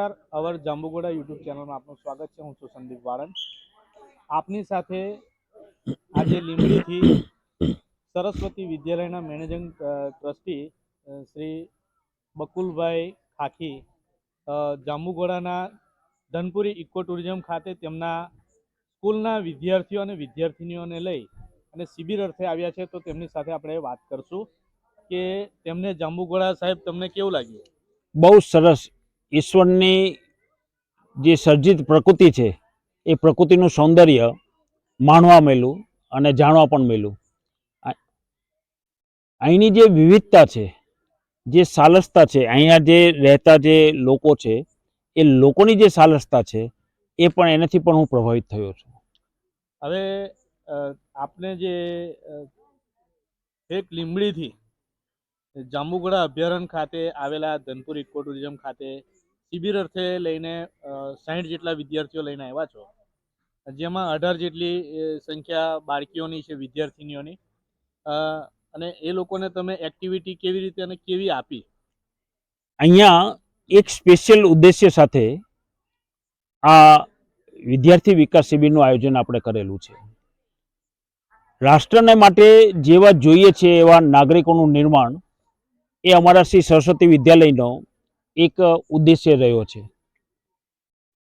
નમસ્કાર. અવર જાંબુગોડા યુટ્યુબ ચેનલમાં આપનું સ્વાગત છે. હું છું સંદીપ વાળંદ. આપની સાથે આજે લીંબડીથી સરસ્વતી વિદ્યાલયના મેનેજિંગ ટ્રસ્ટી શ્રી બકુલભાઈ ખાખી જાંબુગોડાના ધનપુરી ઇકો ટુરિઝમ ખાતે તેમના સ્કૂલના વિદ્યાર્થીઓ અને વિદ્યાર્થિનીઓને લઈ અને શિબિર અર્થે આવ્યા છે. તો તેમની સાથે આપણે વાત કરશું કે તેમને જાંબુગોડા સાહેબ, તમને કેવું લાગ્યું? બહુ સરસ ઈશ્વરની જે સર્જિત પ્રકૃતિ છે, એ પ્રકૃતિનું સૌંદર્ય માણવા મળ્યું અને જાણવા પણ મળ્યું. અહીંની જે વિવિધતા છે, જે સાલસતા છે, અહીંયા જે રહેતા જે લોકો છે, એ લોકોની જે સાલસતા છે, એ પણ એનાથી પણ હું પ્રભાવિત થયો છું. હવે આપને જે એક લીંબડીથી જાંબુગડા અભયારણ્ય ખાતે આવેલા ધનપુર ઇકો ટુરિઝમ ખાતે શિબિર અર્થે લઈને સાઠ જેટલા વિદ્યાર્થીઓ લઈને આવ્યા છો. જેમાં અઢાર જેટલી સંખ્યા બાળકીઓની છે, વિદ્યાર્થીનીઓની. અને એ લોકોને તમે એક્ટિવિટી કેવી રીતે અને કેવી આપી? અહીંયા એક સ્પેશિયલ ઉદ્દેશ્ય સાથે આ વિદ્યાર્થી વિકાસ શિબિરનું આયોજન આપણે કરેલું છે. રાષ્ટ્રને માટે જેવા જોઈએ છે એવા નાગરિકોનું નિર્માણ એ અમારા શ્રી સરસ્વતી વિદ્યાલયનો એક ઉદ્દેશ્ય રહ્યો છે.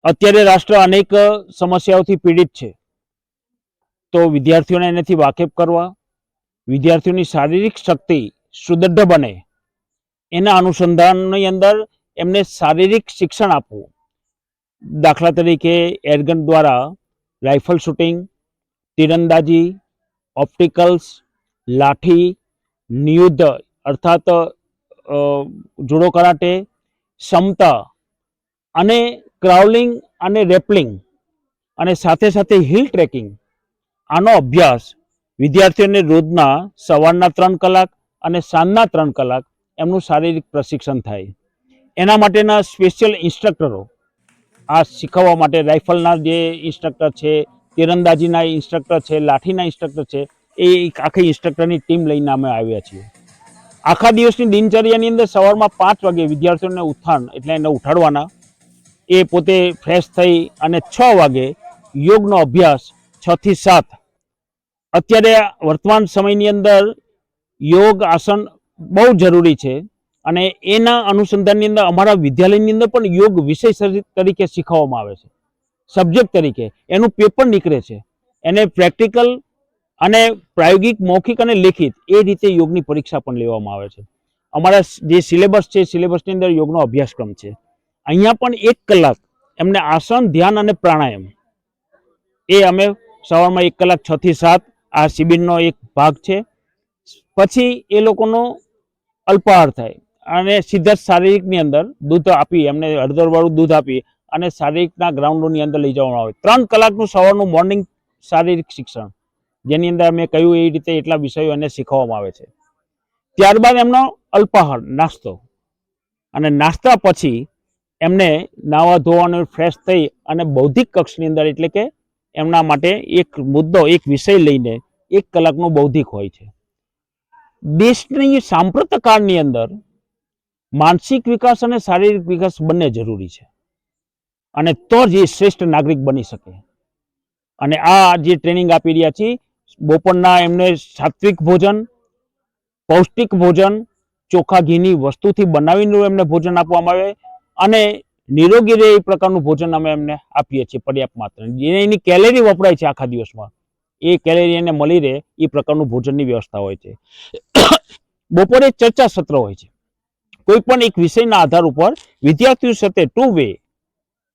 અત્યારે રાષ્ટ્ર અનેક સમસ્યાઓથી પીડિત છે. તો વિદ્યાર્થીઓને એનાથી વાકેફ કરવા, વિદ્યાર્થીઓની શારીરિક શક્તિ સુદૃઢ બને, એના અનુસંધાનની અંદર એમને શારીરિક શિક્ષણ આપવું. દાખલા તરીકે એરગન દ્વારા રાઇફલ શૂટિંગ, તીરંદાજી, ઓપ્ટિકલ્સ, લાઠી, નિયુદ્ધ, અર્થાત જુડો કરાટે સમતા અને ક્રાઉલિંગ અને રેપલિંગ અને સાથે સાથે હિલ ટ્રેકિંગ આનો અભ્યાસ વિદ્યાર્થીઓને રોજના સવારના ત્રણ કલાક અને સાંજના ત્રણ કલાક એમનું શારીરિક પ્રશિક્ષણ થાય. એના માટેના સ્પેશિયલ ઇન્સ્ટ્રક્ટરો આ શીખવવા માટે રાઇફલના જે ઇન્સ્ટ્રક્ટર છે, તીરંદાજીના ઇન્સ્ટ્રક્ટર છે, લાઠીના ઇન્સ્ટ્રક્ટર છે, એ એક આખી ઇન્સ્ટ્રક્ટરની ટીમ લઈને અમે આવ્યા છીએ. આખા દિવસની દિનચર્યાની અંદર સવારમાં પાંચ વાગે વિદ્યાર્થીઓને ઉત્થાન, એટલે એને ઉઠાડવાના. એ પોતે ફ્રેશ થઈ અને છ વાગે યોગનો અભ્યાસ છ થી સાત. અત્યારે વર્તમાન સમયની અંદર યોગ આસન બહુ જરૂરી છે અને એના અનુસંધાનની અંદર અમારા વિદ્યાલયની અંદર પણ યોગ વિષય તરીકે શીખવવામાં આવે છે. સબ્જેક્ટ તરીકે એનું પેપર નીકળે છે. એને પ્રેક્ટિકલ અને પ્રાયોગિક, મૌખિક અને લેખિત એ રીતે યોગની પરીક્ષા પણ લેવામાં આવે છે. અમારા જે સિલેબસ છે, સિલેબસની અંદર યોગનો અભ્યાસક્રમ છે. અહીંયા પણ એક કલાક એમને આસન, ધ્યાન અને પ્રાણાયામ એ અમે સવારમાં એક કલાક છથી સાત આ શિબિરનો એક ભાગ છે. પછી એ લોકોનો અલ્પાહાર થાય અને સીધા જ શારીરિકની અંદર દૂધ આપી, એમને હળદરવાળું દૂધ આપી અને શારીરિકના ગ્રાઉન્ડોની અંદર લઈ જવામાં આવે. ત્રણ કલાકનું સવારનું મોર્નિંગ શારીરિક શિક્ષણ. જેની અંદર મેં કહ્યું એ રીતે એટલા વિષયો એને શીખવવામાં આવે છે. ત્યારબાદ એમનો અલ્પાહાર, નાસ્તો. અને નાસ્તા પછી એમને નાવા ધોવાનું ફ્રેશ થઈ અને બૌદ્ધિક કક્ષની અંદર એટલે કે એમના માટે એક મુદ્દો, એક વિષય લઈને એક કલાકનું બૌદ્ધિક હોય છે. દેશની સાંપ્રત કાળની અંદર માનસિક વિકાસ અને શારીરિક વિકાસ બંને જરૂરી છે. અને તો જ એ શ્રેષ્ઠ નાગરિક બની શકે. અને આ જે ટ્રેનિંગ આપી રહ્યા છીએ બપોરના એમને સાત્વિક ભોજન, પૌષ્ટિક ભોજન, ચોખા, ઘીની વસ્તુથી બનાવીને એમને ભોજન આપવામાં આવે અને નિરોગી રહે એ પ્રકારનું ભોજન અમે એમને આપીએ છીએ પર્યાપ્ત માત્રા એની કેલેરી વપરાય છે આખા દિવસમાં, એ કેલેરી એને મળી રહે એ પ્રકારનું ભોજનની વ્યવસ્થા હોય છે. બપોરે ચર્ચા સત્ર હોય છે. કોઈ પણ એક વિષયના આધાર ઉપર વિદ્યાર્થીઓ સાથે ટુ વે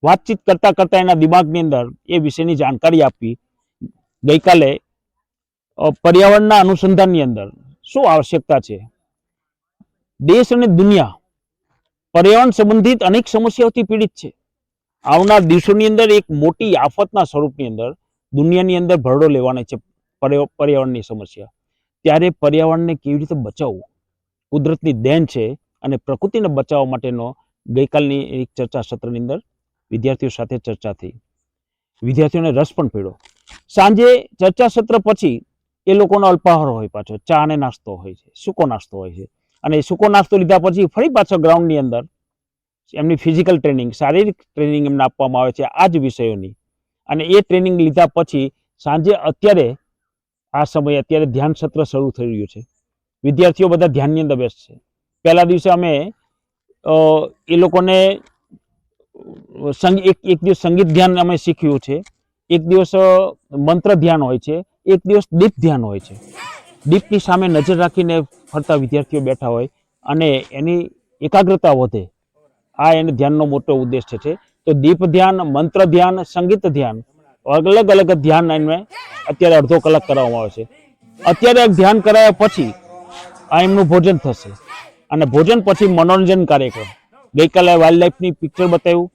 વાતચીત કરતા કરતા એના દિમાગની અંદર એ વિષયની જાણકારી આપવી ગઈકાલે પર્યાવરણના અનુસંધાનની અંદર શું આવશ્યકતા છે? દેશ અને દુનિયા પર્યાવરણ સંબંધિત અનેક સમસ્યાઓથી પીડિત છે. આવનાર દિવસોની અંદર એક મોટી આફતના સ્વરૂપની અંદર દુનિયાની અંદર ભરડો લેવાની છે પર્યા- પર્યાવરણની સમસ્યા. ત્યારે પર્યાવરણને કેવી રીતે બચાવવું? કુદરતની દેન છે અને પ્રકૃતિને બચાવવા માટેનો ગઈકાલની એક ચર્ચા સત્રની અંદર વિદ્યાર્થીઓ સાથે ચર્ચા થઈ. વિદ્યાર્થીઓને રસ પણ પીડો સાંજે ચર્ચા સત્ર પછી એ લોકોનો અલ્પાહાર હોય પાછો. ચા અને નાસ્તો હોય છે, સૂકો નાસ્તો હોય છે. અને સૂકો નાસ્તો લીધા પછી ફરી પાછો ગ્રાઉન્ડની અંદર એમની ફિઝિકલ ટ્રેનિંગ, શારીરિક ટ્રેનિંગ એમને આપવામાં આવે છે આ જ વિષયોની. અને એ ટ્રેનિંગ લીધા પછી સાંજે અત્યારે, આ સમયે અત્યારે ધ્યાન સત્ર શરૂ થઈ રહ્યું છે. વિદ્યાર્થીઓ બધા ધ્યાનની અંદર બેસશે પહેલા દિવસે અમે એ લોકોને, સંગ, એક એક દિવસ સંગીત ધ્યાન અમે શીખ્યું છે. એક દિવસ મંત્ર ધ્યાન હોય છે. એક દિવસ દીપ ધ્યાન હોય છે. દીપની સામે નજર રાખીને ફરતા વિદ્યાર્થીઓ બેઠા હોય અને એની એકાગ્રતા વધે. આ એને ધ્યાનનો મોટો ઉદ્દેશ્ય છે તો દીપ ધ્યાન, મંત્ર ધ્યાન, સંગીત ધ્યાન, અલગ અલગ ધ્યાન એમને અત્યારે અડધો કલાક કરાવવામાં આવે છે. અત્યારે ધ્યાન કરાવ્યા પછી આ એમનું ભોજન થશે. અને ભોજન પછી મનોરંજન કાર્યક્રમ. ગઈકાલે વાઇલ્ડ લાઈફની પિક્ચર બતાવ્યું.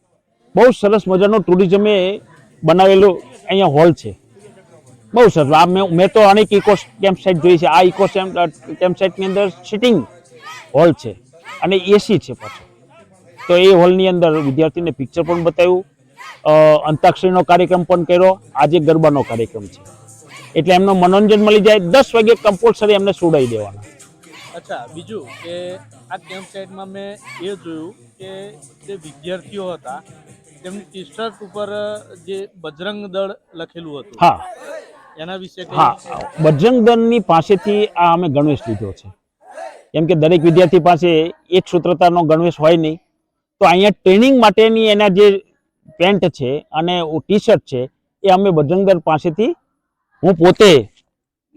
બહુ સરસ મજાનો ટુરિઝમે બનાવેલો અહીંયા હોલ છે. બહુ સરસ. આ મેં મેં તો અનેક ઇકો કેમ્પ સાઇટ જોઈ છે. આ ઇકો કેમ્પ સાઇટની અંદર સિટિંગ હોલ છે અને એસી છે પાછો. તો એ હોલની અંદર વિદ્યાર્થીને પિક્ચર પણ બતાવ્યું. અંતાક્ષરીનો કાર્યક્રમ પણ કર્યો. આજે ગરબાનો કાર્યક્રમ છે. એટલે એમનો મનોરંજન મળી જાય. દસ વાગે કમ્પલસરી એમને સુડાઈ દેવાના. અચ્છા બીજું કે આ કેમ્પ સાઇટમાં મેં એ જોયું કે જે વિદ્યાર્થીઓ હતા તેમની ટી શર્ટ ઉપર જે બજરંગ દળ લખેલું હતું. હા. એના વિશે હા બજરંગ દળની પાસેથી આ અમે ગણવેશ લીધો છે. કેમ કે દરેક વિદ્યાર્થી પાસે એક સૂત્રતાનો ગણવેશ હોય નહીં. તો અહીંયા ટ્રેનિંગ માટેની એના જે પેન્ટ છે અને ટી શર્ટ છે, એ અમે બજરંગદળ પાસેથી હું પોતે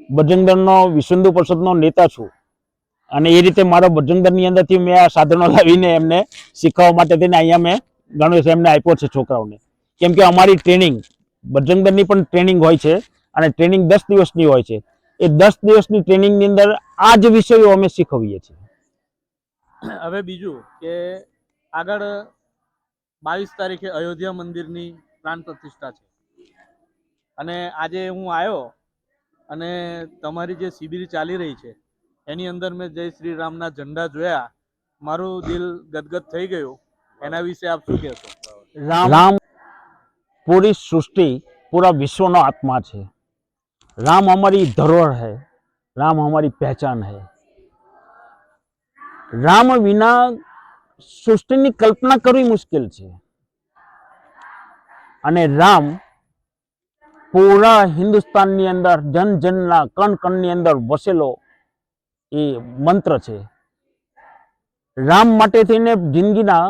બજરંગદળનો વિશ્વંદુ વિશ્વ પરિષદનો નેતા છું. અને એ રીતે મારો બજરંગદળની અંદરથી મેં આ સાધનો લાવીને એમને શીખવવા માટે થઈને અહીંયા મેં ગણવેશ એમને આપ્યો છે છોકરાઓને. કેમ કે અમારી ટ્રેનિંગ, બજરંગદળની પણ ટ્રેનિંગ હોય છે. અને ટ્રેનિંગ દસ દિવસની હોય છે. એ દસ દિવસની ટ્રેનિંગની અંદર આ જ વિષયો અમે શીખવીએ છીએ. હવે બીજું કે આગળ બાવીસ તારીખે અયોધ્યા મંદિરની પ્રાણ પ્રતિષ્ઠા છે. અને આજે હું આવ્યો અને તમારી જે શિબિર ચાલી રહી છે એની અંદર મેં જય શ્રી રામના ઝંડા જોયા. મારું દિલ ગદગદ થઈ ગયું. એના વિશે આપ શું કહેશો? રામ પૂરી સૃષ્ટિ પૂરા વિશ્વનો આત્મા છે. રામ हमारी धरोहर है राम हमारी पहचान है રામ વિના સૃષ્ટિની કલ્પના કરવી મુશ્કેલ છે અને રામ પૂરા હિન્દુસ્તાનની અંદર જન જનના કણ કણની અંદર વસેલો એ મંત્ર છે રામ માટે થઈને જિંદગીના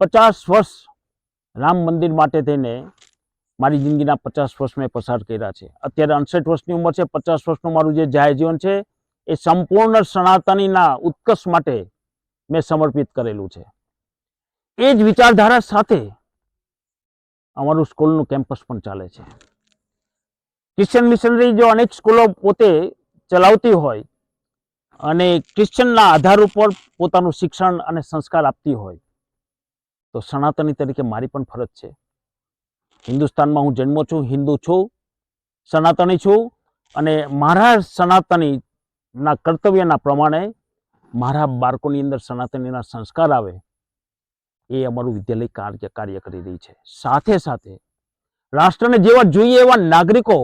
પચાસ વર્ષ રામ મંદિર માટે થઈને મારી જિંદગીના પચાસ વર્ષ મેં પસાર કર્યા છે. અત્યારે અડસઠ વર્ષની ઉંમર છે. પચાસ વર્ષનું મારું જે જાહેર જીવન છે, એ સંપૂર્ણ સનાતનીના ઉત્કર્ષ માટે મેં સમર્પિત કરેલું છે. એ જ વિચારધારા સાથે અમારું સ્કૂલનું કેમ્પસ પણ ચાલે છે. ક્રિશ્ચન મિશનરી જો અનેક સ્કૂલો પોતે ચલાવતી હોય અને ક્રિશ્ચનના આધાર ઉપર પોતાનું શિક્ષણ અને સંસ્કાર આપતી હોય, તો સનાતની તરીકે મારી પણ ફરજ છે. હિન્દુસ્તાનમાં હું જન્મો છું, હિન્દુ છું, સનાતની છું અને મારા સનાતનીના કર્તવ્યના પ્રમાણે મારા બાળકોની અંદર સનાતનીના સંસ્કાર આવે એ અમારું વિદ્યાલય કાર્ય કાર્ય કરી રહી છે. સાથે સાથે રાષ્ટ્રને જેવા જોઈએ એવા નાગરિકો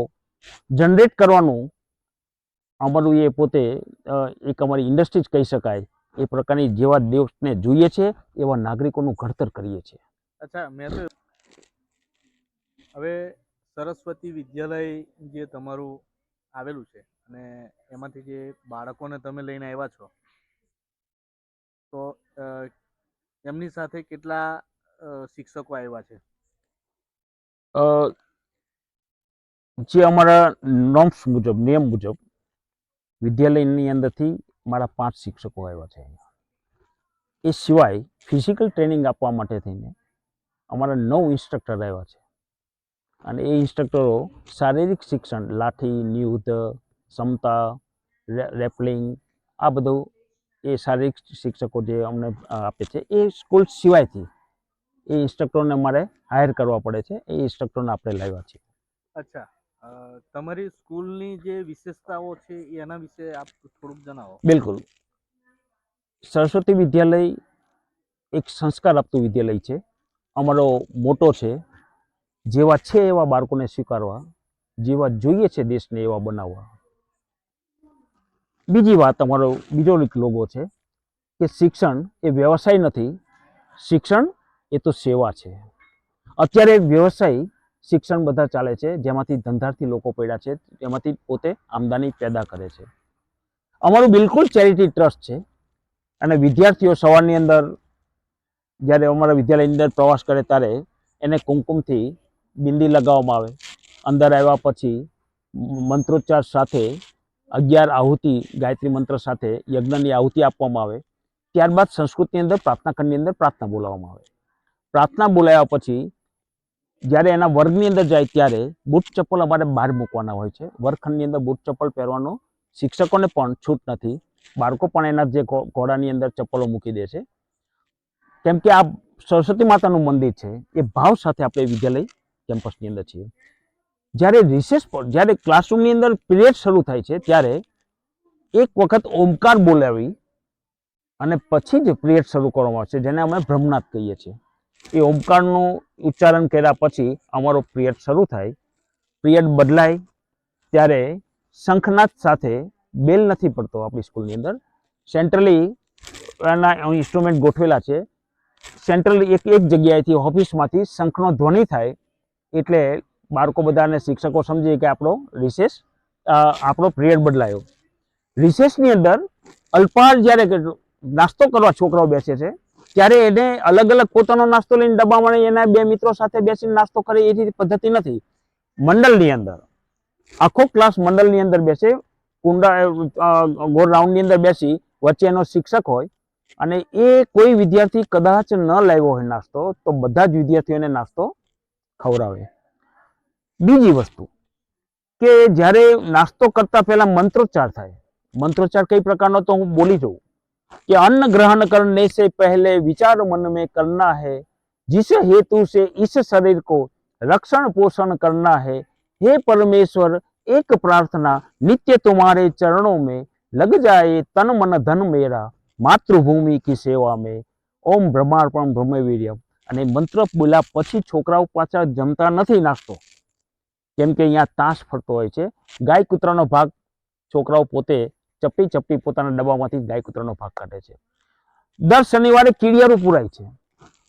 જનરેટ કરવાનું અમારું એ પોતે એક અમારી ઇન્ડસ્ટ્રી જ કહી શકાય, એ પ્રકારની જેવા દેશને જોઈએ છે, એવા નાગરિકોનું ઘડતર કરીએ છીએ. અચ્છા, મેં તો હવે સરસ્વતી વિદ્યાલય જે તમારું આવેલું છે અને એમાંથી જે બાળકોને તમે લઈને આવ્યા છો, તો એમની સાથે કેટલા શિક્ષકો આવ્યા છે? જે અમારા નોર્મ્સ મુજબ, નિયમ મુજબ, વિદ્યાલયની અંદરથી મારા પાંચ શિક્ષકો આવ્યા છે એ સિવાય ફિઝિકલ ટ્રેનિંગ આપવા માટે થઈને અમારા નવ ઇન્સ્ટ્રક્ટર આવ્યા છે. અને એ ઇન્સ્ટ્રક્ટરો શારીરિક શિક્ષણ લાઠી નિયુદ્ધ ક્ષમતા રેપલિંગ આ બધું એ શારીરિક શિક્ષકો જે અમને આપે છે એ સ્કૂલ સિવાયથી એ ઇન્સ્ટ્રક્ટરને અમારે હાયર કરવા પડે છે એ ઇન્સ્ટ્રક્ટરને આપણે લાવ્યા છીએ. અચ્છા તમારી સ્કૂલની જે વિશેષતાઓ છે એના વિશે આપ થોડુંક જણાવો. બિલકુલ. સરસ્વતી વિદ્યાલય એક સંસ્કાર આપતું વિદ્યાલય છે. અમારો મોટો છે. જેવા છે એવા બાળકોને સ્વીકારવા, જેવા જોઈએ છે દેશને એવા બનાવવા. બીજી વાત અમારો, બીજો એક લોગો છે કે શિક્ષણ એ વ્યવસાય નથી, શિક્ષણ એ તો સેવા છે. અત્યારે વ્યવસાય શિક્ષણ બધા ચાલે છે, જેમાંથી ધંધાર્થી લોકો પડ્યા છે, એમાંથી પોતે આમદાની પેદા કરે છે. અમારું બિલકુલ ચેરિટી ટ્રસ્ટ છે અને વિદ્યાર્થીઓ સવારની અંદર, જ્યારે અમારા વિદ્યાલયની અંદર પ્રવાસ કરે ત્યારે એને કુમકુમથી બિંદી લગાવવામાં આવે. અંદર આવ્યા પછી મંત્રોચ્ચાર સાથે અગિયાર આહુતિ, ગાયત્રી મંત્ર સાથે યજ્ઞની આહુતિ આપવામાં આવે. ત્યારબાદ સંસ્કૃતની અંદર પ્રાર્થના ખંડની અંદર પ્રાર્થના બોલાવવામાં આવે. પ્રાર્થના બોલાવ્યા પછી જ્યારે એના વર્ગની અંદર જાય ત્યારે બૂટ ચપ્પલ અમારે બહાર મૂકવાના હોય છે. વર્ગખંડની અંદર બૂટ ચપ્પલ પહેરવાનો શિક્ષકોને પણ છૂટ નથી. બાળકો પણ એના જે ઘોડાની અંદર ચપ્પલો મૂકી દે છે. કેમ કે આ સરસ્વતી માતાનું મંદિર છે. એ ભાવ સાથે આપણે વિદ્યાલય કેમ્પસની અંદર છીએ. જ્યારે રિસેસ પર જ્યારે ક્લાસરૂમની અંદર પિરિયડ શરૂ થાય છે, ત્યારે એક વખત ઓમકાર બોલાવી અને પછી જ પિરિયડ શરૂ કરવામાં આવશે, જેને અમે બ્રહ્મનાથ કહીએ છીએ. એ ઓમકારનું ઉચ્ચારણ કર્યા પછી અમારો પિરિયડ શરૂ થાય. પિરિયડ બદલાય, ત્યારે શંખનાથ સાથે બેલ નથી પડતો આપણી સ્કૂલની અંદર. સેન્ટ્રલી એના ઇન્સ્ટ્રુમેન્ટ ગોઠવેલા છે. સેન્ટ્રલી એક એક જગ્યાએથી ઓફિસમાંથી શંખનો ધ્વનિ થાય એટલે બાળકો બધાને શિક્ષકો સમજે કે આપણો રિસેસ આપણો પિરિયડ બદલાયો. રિસેસની અંદર અલ્પાહાર જ્યારે નાસ્તો કરવા છોકરાઓ બેસે છે, ત્યારે એને અલગ અલગ પોતાનો નાસ્તો લઈને લઈને એના બે મિત્રો સાથે બેસીને નાસ્તો કરે એ રીતે પદ્ધતિ નથી. મંડળની અંદર, આખો ક્લાસ મંડળની અંદર બેસે, કુંડા ગોળ રાઉન્ડની અંદર બેસી, વચ્ચે એનો શિક્ષક હોય, અને એ કોઈ વિદ્યાર્થી કદાચ ન લાવ્યો હોય નાસ્તો, તો બધા જ વિદ્યાર્થીઓને નાસ્તો ખવડાવે બીજી વસ્તુ કે જ્યારે નાસ્તો કરતા પહેલા મંત્રોચ્ચાર થાય મંત્રોચ્ચાર કઈ પ્રકારનો તો હું બોલી જઉં कि अन्न ग्रहण करने से पहले विचार मन में करना है जिस हेतु से इस शरीर को रक्षण पोषण करना है हे परमेश्वर एक प्रार्थना नित्य तुम्हारे चरणों में लग जाए तन मन धन मेरा માતૃભૂમિ કી સેવા મેં ઓમ બ્રહ્માર્પણ બ્રહ્મવીર્યમ અને મંત્ર બોલ્યા પછી છોકરાઓ પાછા જમતા નથી નાસ્તો. કેમ કે અહીંયા તાશ ફરતો હોય છે. ગાય કૂતરાનો ભાગ છોકરાઓ પોતે ચપ્પી ચપ્પી પોતાના ડબ્બામાંથી ગાય કૂતરાનો ભાગ કાઢે છે. દર શનિવારે કીડિયારું પુરાય છે.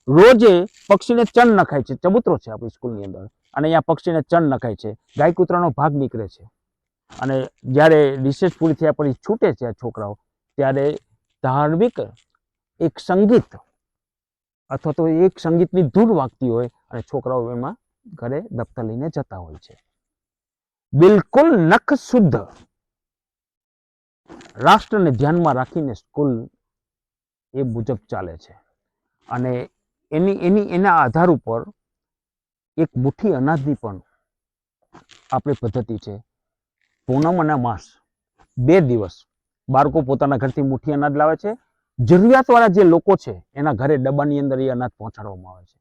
રોજે પક્ષીને ચણ નખાય છે. ચબૂતરો છે આપણી સ્કૂલની અંદર. અને અહીંયા પક્ષીને ચણ નખાય છે. ગાય કૂતરાનો ભાગ નીકળે છે. અને જ્યારે રિસેસ પૂરી થયા પછી છૂટે છે આ છોકરાઓ, ત્યારે ધાર્મિક એક સંગીત અથવા તો એક સંગીતની ધૂન વાગતી હોય અને છોકરાઓ એમાં ઘરે દફતર લઈને જતા હોય છે. બિલકુલ નખ શુદ્ધ રાષ્ટ્રને ધ્યાનમાં રાખીને સ્કૂલ એ મુજબ ચાલે છે. અને એની એની, એના આધાર ઉપર એક મુઠ્ઠી અનાજની પણ આપણી પદ્ધતિ છે. પૂનમ અને માસ. બે દિવસ બાળકો પોતાના ઘરથી મુઠ્ઠી અનાજ લાવે છે જરૂરિયાતવાળા જે લોકો છે, એના ઘરે ડબ્બાની અંદર એ અનાજ પહોંચાડવામાં આવે છે.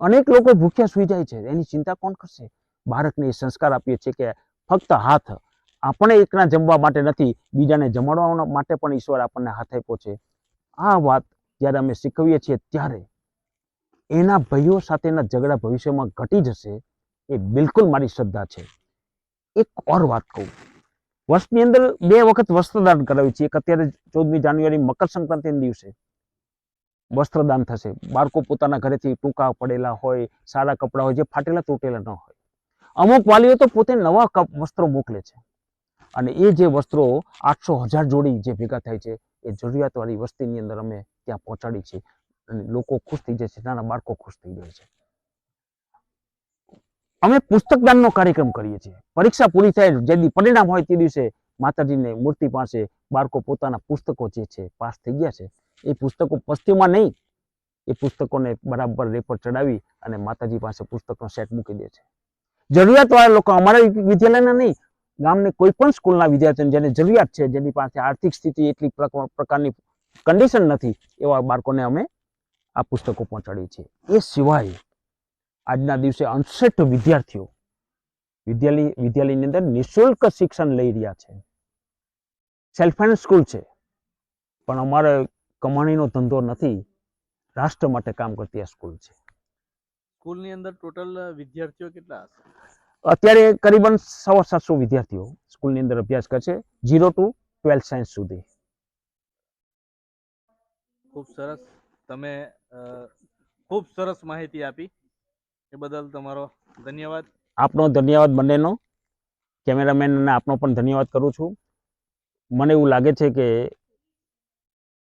અનેક લોકો ભૂખ્યા સૂઈ જાય છે. એની ચિંતા કોણ કરશે? બાળકને એ સંસ્કાર આપીએ છીએ કે ફક્ત હાથ આપણે એકના જમવા માટે નથી, બીજાને જમાડવા માટે પણ ઈશ્વર આપણને હાથ આપ્યો છે. આ વાત જ્યારે અમે શીખવીએ છીએ ત્યારે એના ભાઈઓ સાથેના ઝઘડા ભવિષ્યમાં ઘટી જશે એ બિલકુલ મારી શ્રદ્ધા છે. એક ઓર વાત કહું. વર્ષની અંદર બે વખત વસ્ત્રદાન કરાવ્યું છે. એક અત્યારે ચૌદમી જાન્યુઆરી મકર સંક્રાંતિના દિવસે વસ્ત્રદાન થશે. બાળકો પોતાના ઘરેથી ટૂંકા પડેલા હોય, સારા કપડાં હોય, જે ફાટેલા તૂટેલા ન હોય. અમુક વાલીઓ તો પોતે નવા વસ્ત્રો મોકલે છે. અને એ જે વસ્ત્રો આઠસો હજાર જોડી જે ભેગા થાય છે, એ જરૂરિયાતવાળી વસ્તીની અંદર અમે ત્યાં પહોંચાડી છે. અને લોકો ખુશ થઈ જાય છે. નાના બાળકો ખુશ થઈ જાય છે. અમે પુસ્તકદાનનો કાર્યક્રમ કરીએ છીએ. પરીક્ષા પૂરી થાય, જે પરિણામ હોય તે દિવસે માતાજીને મૂર્તિ પાસે બાળકો પોતાના પુસ્તકો જે છે, પાસ થઈ ગયા છે. એ પુસ્તકો પસ્તીમાં નહીં, એ પુસ્તકોને બરાબર રેપર ચડાવી અને માતાજી પાસે પુસ્તકનો સેટ મૂકી દે છે. જરૂરિયાતવાળા લોકો અમારા વિદ્યાલયના નહીં, ગામની કોઈ પણ સ્કૂલના વિદ્યાર્થીઓને જેને જરૂરિયાત છે, જેની પાસે આર્થિક સ્થિતિ એટલી પ્રક- પ્રકારની કન્ડિશન નથી, એવા બાળકોને અમે આ પુસ્તકો પહોંચાડીએ છીએ. એ સિવાય આજના દિવસે અણસઠ વિદ્યાર્થીઓ વિદ્યાલય વિદ્યાલયની અંદર નિઃશુલ્ક શિક્ષણ લઈ રહ્યા છે. સેલ્ફ ફાઇનાન્સ સ્કૂલ છે. પણ અમારે કમાણીનો ધંધો નથી. રાષ્ટ્ર માટે કામ કરતી આ સ્કૂલ છે. સ્કૂલની અંદર ટોટલ વિદ્યાર્થીઓ કેટલા હશે? અત્યારે કરીબન સવા સાતસો વિદ્યાર્થીઓ સ્કૂલની અંદર અભ્યાસ કરે છે જીરો ટુ ટ્વેલ્થ સાયન્સ સુધી. ખૂબ સરસ. તમે ખૂબ સરસ માહિતી આપી. એ બદલ તમારો ધન્યવાદ. આપનો ધન્યવાદ બંનેનો કેમેરામેન અને આપનો પણ ધન્યવાદ કરું છું. મને એવું લાગે છે કે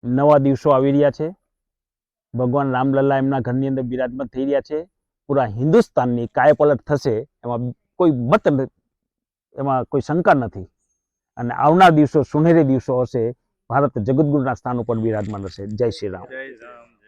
નવા દિવસો આવી રહ્યા છે. ભગવાન રામલલ્લા એમના ઘરની અંદર બિરાજમાન થઈ રહ્યા છે. પૂરા હિન્દુસ્તાનની કાયપલટ થશે એમાં કોઈ મત એમાં કોઈ શંકા નથી. અને આવનાર દિવસો સુનેરી દિવસો હશે. ભારત જગદગુરુના સ્થાન ઉપર બિરાજમાન હશે. જય શ્રી રામ. જય રામ.